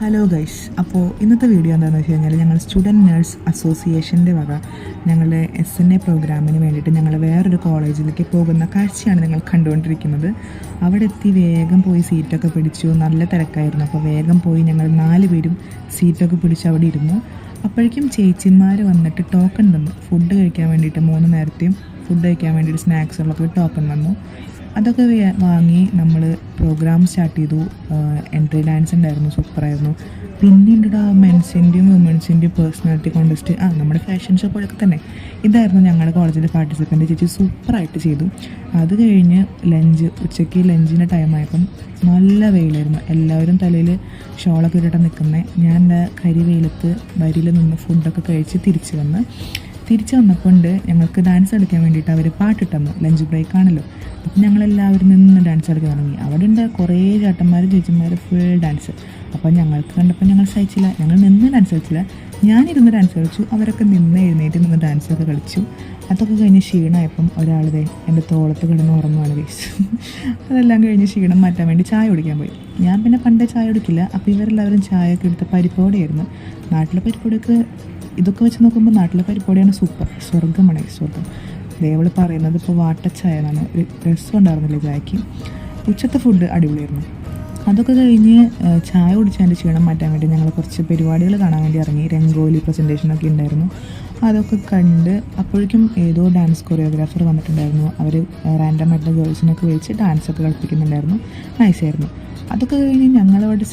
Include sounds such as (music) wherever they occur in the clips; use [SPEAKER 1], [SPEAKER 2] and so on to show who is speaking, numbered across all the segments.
[SPEAKER 1] Hello guys അപ്പോൾ ഇന്നത്തെ video എന്താണെന്ന് വെച്ച് കഴിഞ്ഞാൽ ഞങ്ങൾ സ്റ്റുഡന്റ് നേഴ്സ് അസോസിയേഷന്റെ വക ഞങ്ങളുടെ എസ് എൻ എ പ്രോഗ്രാമിന് വേണ്ടിയിട്ട് ഞങ്ങൾ വേറൊരു കോളേജിലേക്ക് പോകുന്ന കാഴ്ചയാണ് നിങ്ങൾ കണ്ടുകൊണ്ടിരിക്കുന്നത്. അവിടെ എത്തി വേഗം പോയി സീറ്റൊക്കെ പിടിച്ചു. നല്ല തിരക്കായിരുന്നു. അപ്പോൾ വേഗം പോയി ഞങ്ങൾ നാല് പേരും സീറ്റൊക്കെ പിടിച്ച് അവിടെ ഇരുന്നു. അപ്പോഴേക്കും ചേച്ചിമാർ വന്നിട്ട് ടോക്കൺ തന്നു. ഫുഡ് കഴിക്കാൻ വേണ്ടിയിട്ട് മൂന്ന് നേരത്തെയും ഫുഡ് കഴിക്കാൻ വേണ്ടിയിട്ട് സ്നാക്സുകളൊക്കെ ടോക്കൺ തന്നു. അതൊക്കെ വാങ്ങി നമ്മൾ പ്രോഗ്രാം സ്റ്റാർട്ട് ചെയ്തു. എൻട്രി ഡാൻസ് ഉണ്ടായിരുന്നു സൂപ്പറായിരുന്നു പിന്നീട് മെൻസിന്റെയും വുമൻസിന്റെയും പേഴ്സണാലിറ്റി കോൺടെസ്റ്റ് ആ നമ്മുടെ ഫാഷൻ ഷോ പോലൊക്കെ തന്നെ. ഇതായിരുന്നു ഞങ്ങളുടെ കോളേജിലെ പാർട്ടിസിപ്പന്റ് ചേച്ചി സൂപ്പറായിട്ട് ചെയ്തു. അത് കഴിഞ്ഞ് ലഞ്ച് ഉച്ചയ്ക്ക് ലഞ്ചിന്റെ ടൈമായപ്പം നല്ല വെയിലായിരുന്നു. എല്ലാവരും തലയിൽ ഷോളൊക്കെ ഇട്ടിട്ട് നിൽക്കുന്നത് ഞാൻ എന്റെ കരി വെയിലത്ത് വരിയിൽ നിന്ന് ഫുഡൊക്കെ കഴിച്ച് തിരിച്ചു വന്ന് തിരിച്ചു വന്നപ്പോൾ ഉണ്ട് ഞങ്ങൾക്ക് ഡാൻസ് കളിക്കാൻ വേണ്ടിയിട്ട് അവർ പാട്ടിട്ടന്നു ലഞ്ച് ബ്രേക്ക് ആണല്ലോ. അപ്പം ഞങ്ങളെല്ലാവരും നിന്ന് ഡാൻസ് കളിക്കാൻ തുടങ്ങി. അവിടെ ഉണ്ട് കുറേ ചേട്ടന്മാർ ചേച്ചിമാർ ഫുൾ ഡാൻസ് അപ്പം ഞങ്ങൾക്ക് കണ്ടപ്പോൾ ഞങ്ങൾ സഹിച്ചില്ല. ഞങ്ങൾ നിന്ന് ഡാൻസ് കളിച്ചില്ല. ഞാനിരുന്ന് ഡാൻസ് കളിച്ചു. അവരൊക്കെ നിന്ന് എഴുന്നേറ്റ് നിന്ന് ഡാൻസൊക്കെ കളിച്ചു. അതൊക്കെ കഴിഞ്ഞ് ക്ഷീണമായപ്പം ഒരാൾ ദേ എന്റെ തോളത്ത് കിടന്ന് ഉറങ്ങുവാണ് കേസ് (laughs) അതെല്ലാം കഴിഞ്ഞ് ക്ഷീണം മാറ്റാൻ വേണ്ടി ചായ കുടിക്കാൻ പോയി. ഞാൻ പിന്നെ പണ്ടേ ചായ കുടിക്കില്ല. അപ്പോൾ ഇവരെല്ലാവരും ചായ ഒക്കെ എടുത്ത് പരിപ്പോടെയായിരുന്നു നാട്ടിലെ പരിപ്പോടിയൊക്കെ ഇതൊക്കെ വെച്ച് നോക്കുമ്പോൾ നാട്ടിലെ പരിപാടിയാണ് സൂപ്പർ. സ്വർഗമാണ് സ്വർഗം ദേവൾ പറയുന്നത് ഇപ്പോൾ വാട്ടച്ചായ എന്നാണ് ഒരു രസം ഉണ്ടായിരുന്നില്ല ചായക്ക്? ഉച്ചത്തെ ഫുഡ് അടിപൊളിയായിരുന്നു. അതൊക്കെ കഴിഞ്ഞ് ചായ കുടിച്ചതിന്റെ ക്ഷീണം മാറ്റാൻ വേണ്ടി ഞങ്ങൾ കുറച്ച് പരിപാടികൾ കാണാൻ വേണ്ടി ഇറങ്ങി. രംഗോലി പ്രസന്റേഷനൊക്കെ ഉണ്ടായിരുന്നു. അതൊക്കെ കണ്ട് അപ്പോഴേക്കും ഏതോ ഡാൻസ് കൊറിയോഗ്രാഫർ വന്നിട്ടുണ്ടായിരുന്നു. അവർ റാൻഡം ആയിട്ടുള്ള ഗേൾസിനൊക്കെ വെച്ച് ഡാൻസ് ഒക്കെ കളിപ്പിക്കുന്നുണ്ടായിരുന്നു. നൈസായിരുന്നു അതൊക്കെ കഴിഞ്ഞ് ഞങ്ങളവിടെ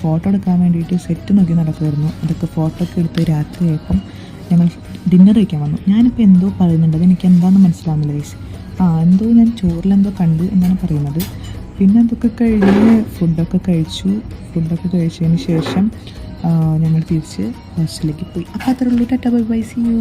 [SPEAKER 1] ഫോട്ടോ എടുക്കാൻ വേണ്ടിയിട്ട് സെറ്റ് നോക്കി നടക്കുമായിരുന്നു അതൊക്കെ ഫോട്ടോ ഒക്കെ എടുത്ത് രാത്രിയായപ്പം ഞങ്ങൾ ഡിന്നർ കഴിക്കാൻ വന്നു. ഞാനിപ്പോൾ എന്തോ പറയുന്നുണ്ട്. അത് എനിക്ക് എന്താണെന്ന് മനസ്സിലാവുന്നില്ല ഗൈസ് ആ എന്തോ ഞാൻ ചോറിലെന്തോ കണ്ട് എന്നാണ് പറയുന്നത്. പിന്നെ അതൊക്കെ കഴിഞ്ഞ് ഫുഡൊക്കെ കഴിച്ചു. ഫുഡൊക്കെ കഴിച്ചതിന് ശേഷം ഞങ്ങൾ തിരിച്ച് ഹോസ്റ്റലിലേക്ക് പോയി. അപ്പോൾ അത്രേ ഉള്ളൂ. Tata bye bye. See you